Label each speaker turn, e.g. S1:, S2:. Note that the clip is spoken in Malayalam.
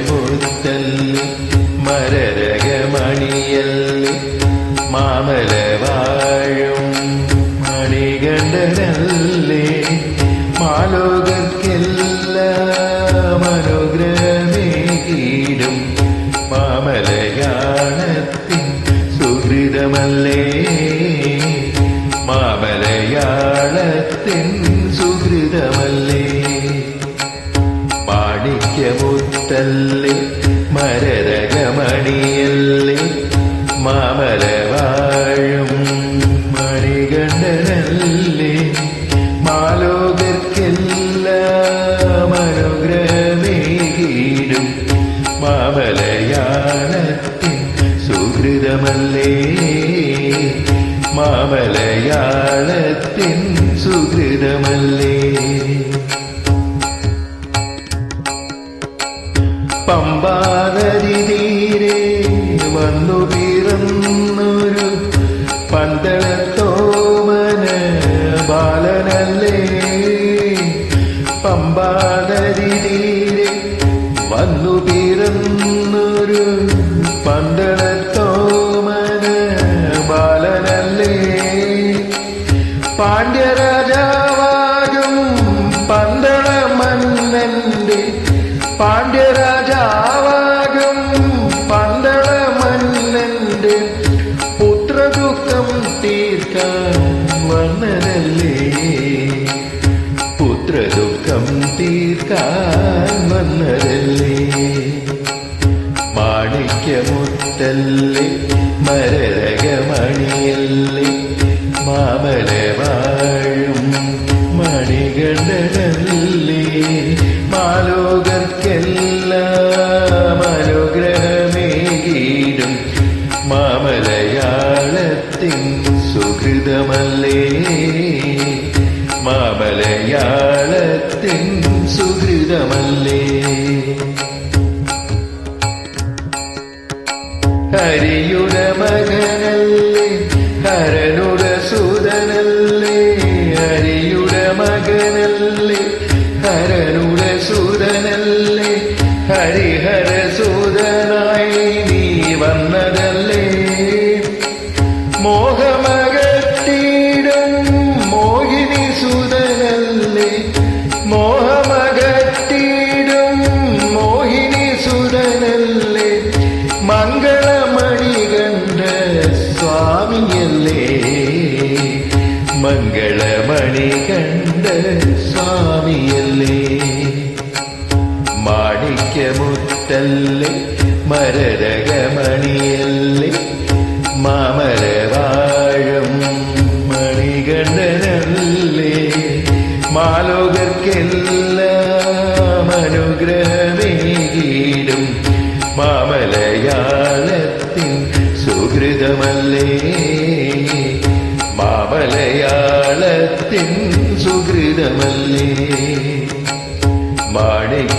S1: മാണിക്യമുത്തല്ലി മരരകമണിയല്ലി മാമല മാമലയാണത്തിൻ സുഹൃതമല്ലേ. മാണിക്യമുത്തല്ലി മരരകമണിയല്ലി മാമല വാഴും മണികണ്ഠനല്ലേ മാലോകർക്കെല്ലാം അനുഗ്രഹമേകീടും മാമലയാണത്തിൻ സുഹൃതമല്ലേ? മാമലയാളത്തിൻ സുഹൃതമല്ലേ? പമ്പാനദി തീരെ വന്നു പിറന്നൊരു പന്തളത്തോമന് ബാലനല്ലേ? പമ്പാനദി തീരെ വന്നു പിറന്നൊരു പന്തളത്തോമന് ബാലനല്ലേ? പാണ്ഡ്യരാജാവാകും പാണ്ഡ്യരാജാവാകും പന്തള മന്നന്റെ പുത്രദുഃഖം തീർക്കാൻ വന്നതല്ലേ പുത്രദുഃഖം തീർക്കാൻ വന്നതല്ലേ? മാണിക്യമുത്തല്ലേ മരരകമണിയല്ലേ? മാമല വാഴും മണികണ്ഠനല്ലേ? മാലോകർക്കെല്ലാം മാമലയാളത്തിൻ സുഹൃതമല്ലേ? മാമലയാളത്തിൻ സുഹൃതമല്ലേ? ഹരിയുടെ മകനല്ലേ? ഹരനുടെ സുതനല്ലേ? മകനല്ലേ? സുതനല്ലേ? ഹരിഹര സുതനായി മംഗളമണി കണ്ട സ്വാമിയല്ലേ? മാണിക്യമുത്തല്ലേ മരരകമണിയല്ലേ? മാമരവാഴം വാഴും മണികണ്ഠനല്ലേ? മാലോകർക്കെല്ലാം അനുഗ്രഹമേകീടും. മാമലയാളത്തിൻ സുഹൃതമല്ലേ? മാമലയാളത്തിൻ സുഹൃതമല്ലേ? മാണിക്യമുത്തല്ലേ